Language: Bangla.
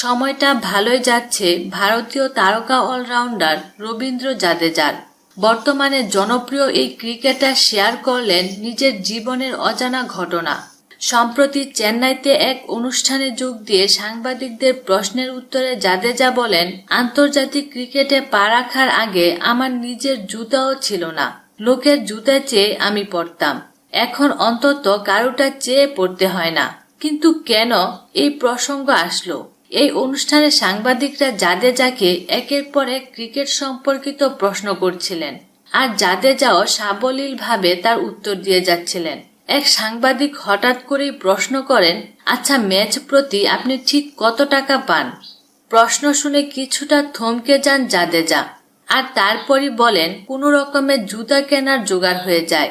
সময়টা ভালোই যাচ্ছে ভারতীয় তারকা অলরাউন্ডার রবীন্দ্র জাদেজার। বর্তমানে জনপ্রিয় এই ক্রিকেটার শেয়ার করলেন নিজের জীবনের অজানা ঘটনা। সম্প্রতি চেন্নাইতে এক অনুষ্ঠানে যোগ দিয়ে সাংবাদিকদের প্রশ্নের উত্তরে জাদেজা বলেন, আন্তর্জাতিক ক্রিকেটে পা রাখার আগে আমার নিজের জুতাও ছিল না। লোকের জুতা চেয়ে আমি পড়তাম। এখন অন্তত কারোটা চেয়ে পড়তে হয় না। কিন্তু কেন এই প্রসঙ্গ আসলো? এই অনুষ্ঠানে সাংবাদিকরা জাদেজাকে একের পর এক ক্রিকেট সম্পর্কিত প্রশ্ন করছিলেন আর জাদেজাও সাবলীলভাবে তার উত্তর দিয়ে যাচ্ছিলেন। এক সাংবাদিক হঠাৎ করেই প্রশ্ন করেন আচ্ছা ম্যাচ প্রতি আপনি ঠিক কত টাকা পান? প্রশ্ন শুনে কিছুটা থমকে যান জাদেজা আর তারপরই বলেন, কোনো রকমের জুতা কেনার জোগাড় হয়ে যায়।